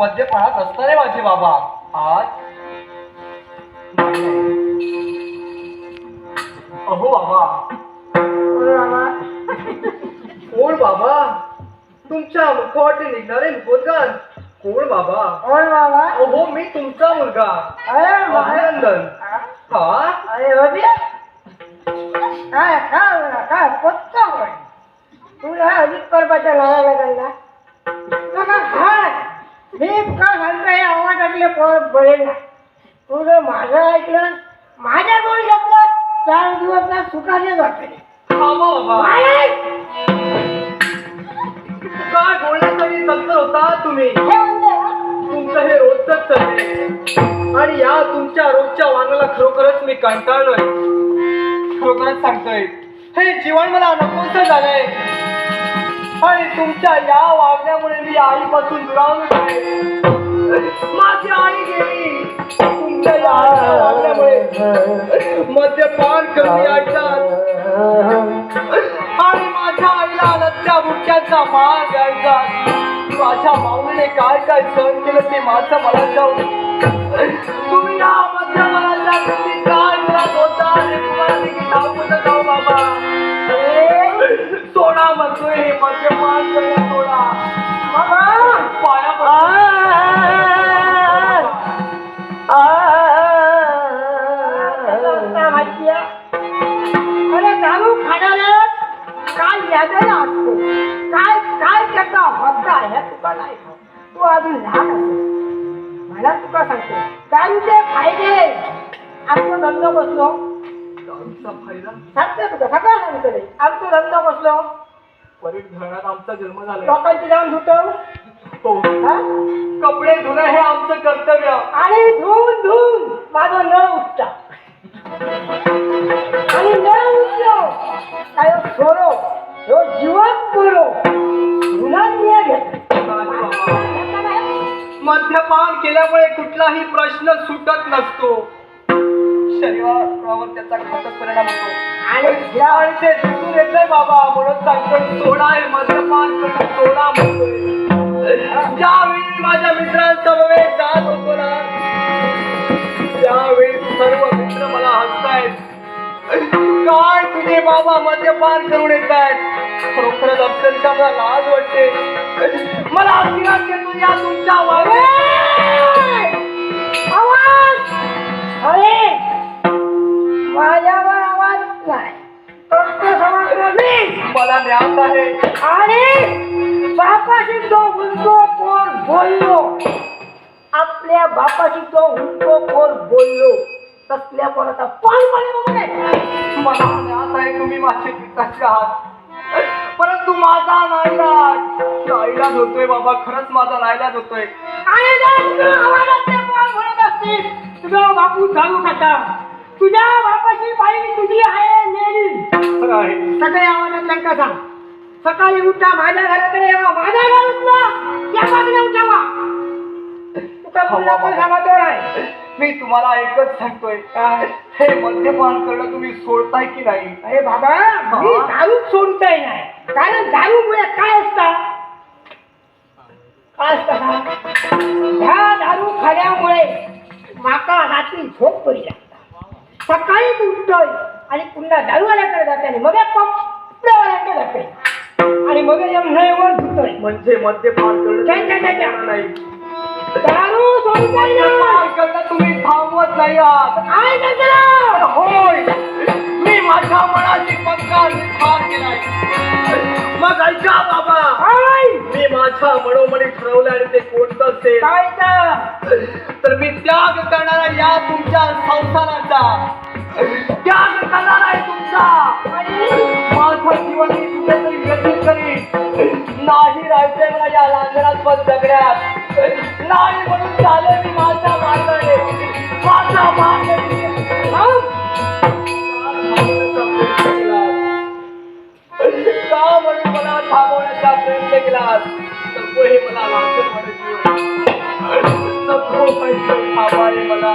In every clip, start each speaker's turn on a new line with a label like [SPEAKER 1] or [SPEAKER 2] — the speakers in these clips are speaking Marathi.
[SPEAKER 1] मद्यपानात असणारे माझे बाबा. आज? अहो बाबा. कोण बाबा? तुमच्या मुखवाटे निघणारे मुखोद्गार कोण बाबा?
[SPEAKER 2] कोण बाबा.
[SPEAKER 1] अहो मी तुमचा मुलगा.
[SPEAKER 2] अरे बाहेर
[SPEAKER 1] अभिनंदन. हा?
[SPEAKER 2] अरे रवी. काय काय काय पत्ता तुला अधिक करपाच्या लावा लागेल. ना तुला काय मी का सांगतो हे आवाजातले पोर ना तुझं माझं ऐकलं माझ्या दोन घेतलं चार दिवस ना सुखाने जाते.
[SPEAKER 1] काय बोलण्यासाठी होता तुम्ही?
[SPEAKER 2] हे म्हणते ना
[SPEAKER 1] तुमचं हे रोजच चाललंय. आणि या तुमच्या रोजच्या वागण्याला खरोखरच मी कंटाळलोय. खरोखरच सांगतोय. हे जीवन मला नकोस झालंय. आणि तुमच्या या वागण्यामुळे मी आईपासून दुरावून आहे माझी आई गेली. तुमच्या या वागण्यामुळे मद्यपान कमी ऐकतात आणि माझ्या आईला लत्या मुख्याचा मार द्यायचा. माझ्या माऊलीने काय काय सहन केलं ते माझं मला जाऊ
[SPEAKER 2] माहितीये अरे दारू खाणाऱ्या काय यादला असतो काय काय त्याचा हद्दा आहे तुका नाही ठाऊक. तू अजून लहान असेल मला तुका सांगतो दारूचे फायदे आमचं धंदो बसलो
[SPEAKER 1] दारूचा फायदा
[SPEAKER 2] सांगते तुका सगळं सांगतो रे आमचं धंदो बसलो
[SPEAKER 1] परीट घरात आमचा जन्म झाला
[SPEAKER 2] लोकांची जाऊन धुतो
[SPEAKER 1] हो
[SPEAKER 2] हा?
[SPEAKER 1] कपडे धुणं हे आमचं कर्तव्य.
[SPEAKER 2] आणि धुवून धुवून माझं न उठता. आणि न उठलो. काय सोरो? ह्यो जीवन पुरो.
[SPEAKER 1] मद्यपान केल्यामुळे कुठलाही प्रश्न सुटत नसतो. शरीरावर त्याचा घातक परिणाम होतो.
[SPEAKER 2] आणि
[SPEAKER 1] आणि ते दिसून येतंय बाबा म्हणून सांगतो सोडा हे मद्यपान करणं सोडा म्हणतोय. ज्यावेळी माझ्या मित्रांसमवेत जात होतो ना त्यावेळी सर्व मित्र मला हसतायत. काय तुझे बाबा मद्यपान करून येत आहेत खरोखरच अक्षरशः मला लाज वाटते. मला अभिमान येतो या तुमच्या वागे
[SPEAKER 2] आवाज! अरे! माझ्यावर आवाज नाही.
[SPEAKER 1] मला ज्ञात आहे.
[SPEAKER 2] आणि बापाशी तो हुंदो पोर बोललो. आपल्या बापाशी तो हुंदो पोर बोललो. तसल्या पोराचा पाय म्हणे
[SPEAKER 1] मला ज्ञात आहे तुम्ही माझे पिताचे आहात. परंतु माझा नाईलाज नाईलाज होतोय बाबा खरंच माझा नाईलाज होतोय
[SPEAKER 2] तुझा बापू दारू खाता तुझ्या बापाची बाई तुझी आहे मेली.
[SPEAKER 1] खरं आहे.
[SPEAKER 2] सगळे आवाजात लंका सांग. सकाळी उठा माझ्या घराकडे यावा माझ्या उठला या बाजूला उठावा. तुका पुन्हा पण आहे.
[SPEAKER 1] मी तुम्हाला एकच सांगतोय. काय? हे मद्यपान करणं तुम्ही सोडताय की नाही?
[SPEAKER 2] अरे बाबा मी? दारूच सोडतोय नाही. कारण दारूमुळे काय असता? काय असतं? ह्या दारू खाल्यामुळे माका रात्री झोप पडी लागता. सकाळी उठतोय आणि पुन्हा दारूवाल्याकडे जाते आणि मग कपड्यावाल्याकडे जाते. आणि मग वर धुतोय
[SPEAKER 1] म्हणजे मद्यपान नाही.
[SPEAKER 2] दारू सोडतोय ना
[SPEAKER 1] मद्यपान करणं तुम्ही थांबवत नाही आहात.
[SPEAKER 2] काय करतो
[SPEAKER 1] होय. मी माझ्या मनाची पक्का निर्धार केलाय. मग ऐका बाबा. मी माझ्या मनोमनी ठरवलं आणि ते कोणतं असेल?
[SPEAKER 2] काय तर
[SPEAKER 1] मी त्याग करणारा या तुमच्या संसाराचा. त्याग करणार आहे तुमचा. माझं जीवन मी कुठेतरी व्यतीत करीन. नाही राहायचंय मला या लांजरात पण जगण्यात नाही म्हणून चालेल मी माझ्या मार्गाने माझा मार्ग का म्हणून मला थांबवण्याचा प्रयत्न केलास? नको हे मला लांछन वाटत नको पैसे थांबावे मला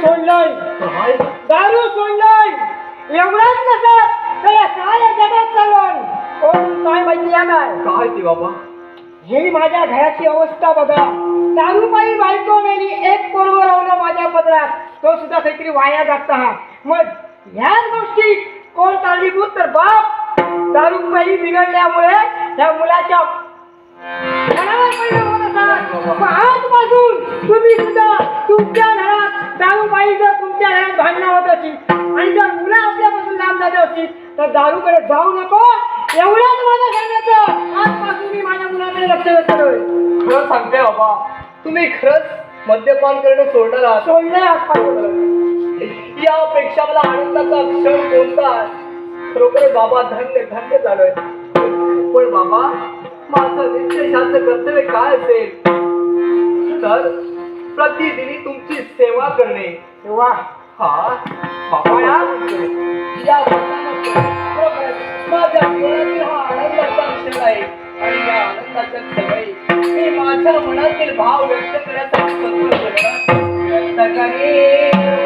[SPEAKER 2] सोडलंय. दारू सोडलंय. एवढंच नसत तर या साऱ्या जगात चालवण कोण? काय माहिती या नाही
[SPEAKER 1] काय ते बाबा?
[SPEAKER 2] ही माझ्या घराची अवस्था बघा. दारूबाई बायको मेली एक पोरग रावलं माझ्या पदरात. तो सुद्धा काहीतरी वाया जात हा मग ह्याच गोष्टी कोण कारणीभूत तर बाप. दारूबाई बिघडल्यामुळे त्या मुलाच्या घरावर परिणाम होत असतात. मग आजपासून तुम्ही सुद्धा तुमच्या दारूबाई जर तुमच्या घरात भांडणं होत असेल आणि जर मुलं आपल्यापासून लांब जात असतील तर दारूकडे जाऊ नको. एवढंच माझं सांगायचं. आजपासून मी माझ्या मुलाकडे लक्ष देतोय
[SPEAKER 1] खरं सांगते बाबा तुम्ही खरंच मद्यपान करणं सोडणार आहात.
[SPEAKER 2] सोडलंय आजपासून.
[SPEAKER 1] यापेक्षा मला आनंदाचा क्षण कोणता आहे? खरोखर बाबा धन्य धन्य झालोय. पण बाबा माझं निर्देशाचं कर्तव्य काय असेल? तर प्रतिदिनी तुमची सेवा करणे.
[SPEAKER 2] तेव्हा
[SPEAKER 1] हा बाबा या माझ्या जीवनातील हा आनंदाचा क्षण आहे. आणि या आनंदाच्या क्षणी मी माझ्या मनातील भाव व्यक्त करण्याचा प्रयत्न करणार. करेन.